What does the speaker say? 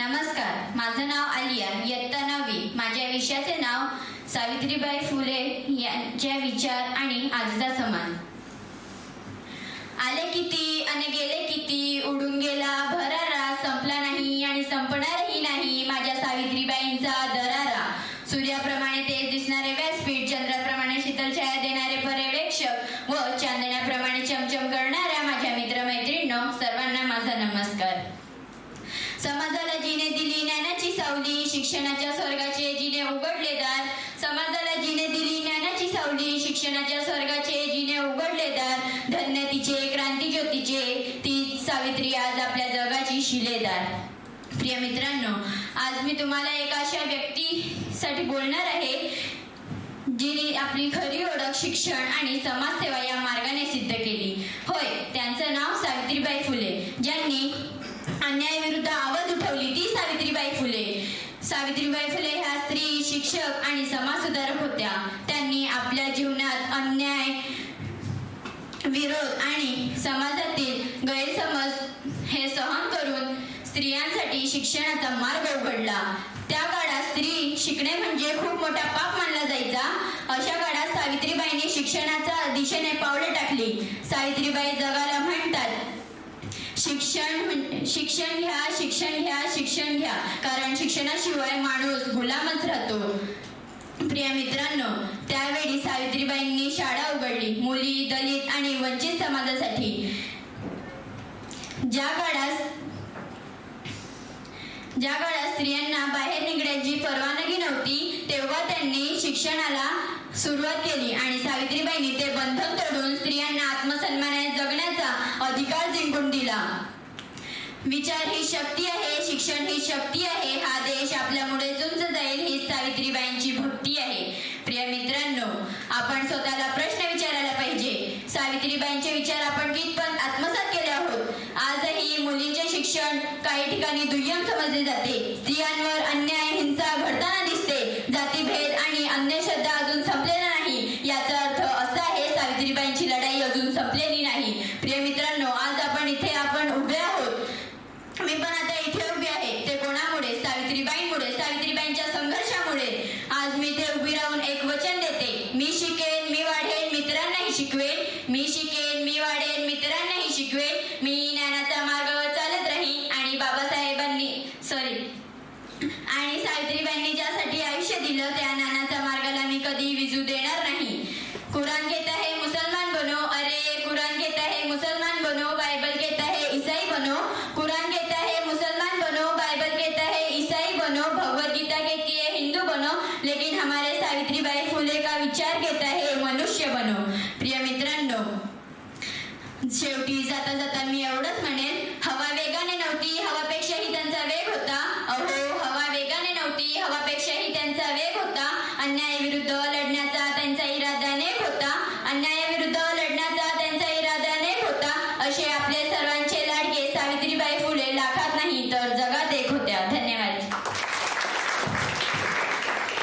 नमस्कार. माझं नाव आलिया इयत्ता नववी. माझ्या विषयाचे नाव सावित्रीबाई फुले यांच्या विचार आणि आजचा समाज आले किती आणि गेले किती? उडून गेला भरारा संपला नाही आणि संपणारही नाही माझ्या सावित्रीबाईंचा दरारा. सूर्याप्रमाणे तेज दिसणारे व्यासपीठ चंद्राप्रमाणे शीतल छाया देणारे पर्यवेक्षक व चांदण्याप्रमाणे चमचम करणाऱ्या माझ्या मित्रमैत्रिणींनो सर्वांना माझा नमस्कार. समाजाला जिने दिली ज्ञानाची सावली शिक्षणाच्या स्वर्गाचे जिने उघडले दार. समाजाला जिने दिली ज्ञानाची सावली शिक्षणाच्या स्वर्गाचे जिने उघडले दार. धन्य तिचे क्रांती ज्योतीचे ती सावित्री आज आपल्या जगाची शिलेदार. प्रिय मित्रांनो आज मी तुम्हाला एक अशा व्यक्तीसाठी बोलणार आहे जिने आपली खरी ओळख शिक्षण आणि समाजसेवा या मार्गाने सिद्ध केली. होय त्यांचं नाव सावित्रीबाई फुले ज्यांनी अन्यायाविरुद्ध आवाज उठवली ती सावित्रीबाई फुले सावित्रीबाई फुले ह्या स्त्री शिक्षक आणि समाजसुधारक होत्या. त्यांनी आपल्या जीवनात अन्याय विरोध आणि समाजातील गैरसमज हे सहन करून स्त्रियांसाठी शिक्षणाचा मार्ग उघडला. त्या काळात स्त्री शिकणे म्हणजे खूप मोठा पाप मानला जायचा. अशा काळात सावित्रीबाईंनी शिक्षणाच्या दिशेने पावले टाकली. सावित्रीबाई जगाला शिक्षण शिक्षण घ्या शिक्षण घ्या शिक्षण घ्या. कारण शिक्षणाशिवाय माणूस गुलामच राहतो. प्रिय मित्रांनो त्यावेळी सावित्रीबाईंनी शाळा उघडली. मुली दलित आणि वंचित समाजासाठी. ज्या काळात ज्या काळात स्त्रियांना बाहेर निघण्याची परवानगी नव्हती तेव्हा त्यांनी शिक्षणाला सुरुवात केली आणि सावित्रीबाईंनी ते बंधन तोडून अधिकार जिंकून दिला. विचार ही शक्ती आहे शिक्षण ही शक्ती आहे हा देश आपल्यामुळे झुंज जाईल ही सावित्रीबाईंची भक्ती आहे. प्रिय मित्रांनो आपण स्वतःला प्रश्न विचारायला पाहिजे. सावित्रीबाईंचे विचार आपण कितपत आत्मसात केले आहोत. आजही मुलींचे शिक्षण काही ठिकाणी दुय्यम समजले जाते. स्त्रियांवर अन्याय आपण उभे आहोत. मी पण आता इथे उभी आहे. ते कोणामुळे? सावित्रीबाईंमुळे सावित्रीबाईंच्या संघर्षामुळे. आज मी इथे उभी राहून एक वचन देते. मी शिकेन मी वाढेन मित्रांनाही शिकवेन. मी शिकेन मी वाढेन मित्रांनाही शिकवेन. मी ज्ञानाचा मार्गावर चालत राहीन. आणि बाबासाहेबांनी सॉरी आणि सावित्रीबाईंनी ज्यासाठी आयुष्य दिलं त्या ज्ञानाच्या मार्गाला मी कधी विजू देणार नाही. मनुष्य बनव प्रिय मित्रांनो शेवटी जाता जाता मी एवढंच म्हणेन.